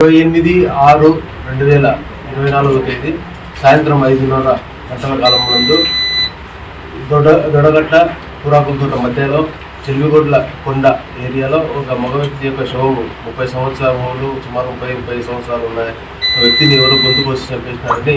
ఇరవై ఎనిమిది ఆరు రెండు వేల ఇరవై నాలుగవ తేదీ సాయంత్రం ఐదున్నర గంటల కాలం నందు దొడ దొడగట్ట పురాకులతోట మధ్యలో చెల్విగొడ్ల కొండ ఏరియాలో ఒక మగ వ్యక్తి యొక్క శవము ముప్పై సంవత్సరాలు సుమారు ముప్పై ముప్పై సంవత్సరాలు ఉన్న వ్యక్తిని ఎవరు గొంతు కోసి చంపేసినారని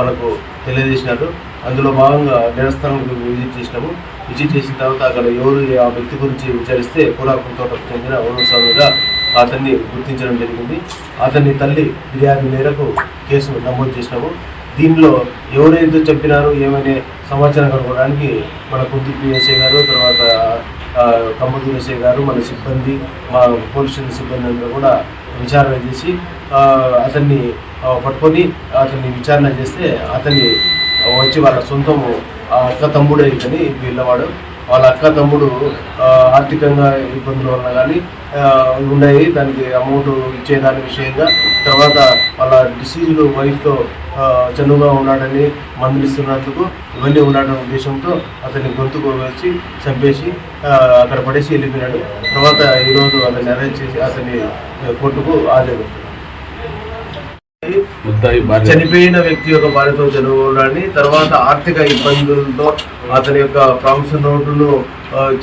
మనకు తెలియజేసినారు. అందులో భాగంగా దేవస్థానంకి విజిట్ చేసినాము. విజిట్ చేసిన తర్వాత అక్కడ ఎవరు ఆ వ్యక్తి గురించి విచారిస్తే పురాకులతోటకు చెందిన ఓనర్ స్వామిగా అతన్ని గుర్తించడం జరిగింది. అతని తల్లి ఫిర్యాదు మేరకు కేసు నమోదు చేసినాము దీనిలో ఎవరైతే చెప్పినారు ఏమనే సమాచారం కనుక్కోవడానికి మన కుద్దుపి ఎస్ఐ గారు తర్వాత ఆ, ఎస్ఐ గారు మన సిబ్బంది మా పోలీస్ స్టేషన్ సిబ్బంది అందరూ కూడా విచారణ చేసి అతన్ని పట్టుకొని అతన్ని విచారణ చేస్తే అతన్ని వచ్చి వాళ్ళ సొంతము ఆ అక్క తమ్ముడే ఇతని వీళ్ళవాడు. వాళ్ళ అక్క తమ్ముడు ఆర్థికంగా ఇబ్బందుల వలన కానీ ఉన్నాయి. దానికి అమౌంట్ ఇచ్చేదాని విషయంగా. తర్వాత వాళ్ళ డిసీజ్డ్ వైఫ్తో చనువుగా ఉన్నాడని మందులు ఇస్తున్నందుకు ఇవన్నీ ఉన్నాడనే ఉద్దేశంతో అతన్ని గొంతుకు వేసి చంపేసి అక్కడ పడేసి వెళ్ళిపోయినాడు. తర్వాత ఈరోజు అతన్ని అరెస్ట్ చేసి అతన్ని కోర్టుకు హాజరు. చనిపోయిన వ్యక్తి యొక్క భార్యతో చదువుకోవడాన్ని తర్వాత ఆర్థిక ఇబ్బందులతో అతని యొక్క ప్రామిసర్ నోటును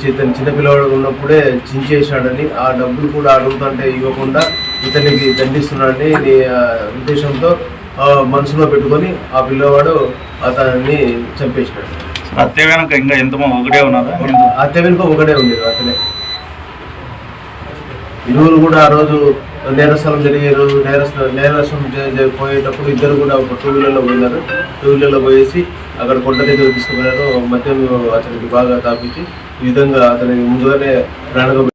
ఇతను చిన్నపిల్లవాడు ఉన్నప్పుడే చించేశాడని ఆ డబ్బులు కూడా అడుగుతుంటే ఇవ్వకుండా ఇతనికి దండిస్తున్నాడని ఉద్దేశంతో మనసులో పెట్టుకొని ఆ పిల్లవాడు అతన్ని చంపేసినాడు హత్య వెనక ఇంకా ఎంతమంది ఒకటే ఉన్నారా హత్య వెనుక ఒకటే ఉండేది అతనే. ఇరువురు కూడా ఆ రోజు నేరస్థలం జరిగే రోజు నేరస్థ నేరస్థలం పోయేటప్పుడు ఇద్దరు కూడా ఒక టూ వీలర్లో పోయినారు. టూ వీలర్లో పోయేసి అక్కడ కొండ దగ్గర తీసుకుపోయినారు. మద్యం అతనికి బాగా తాపించి ఈ విధంగా అతనికి ముందుగానే ప్రాణంగా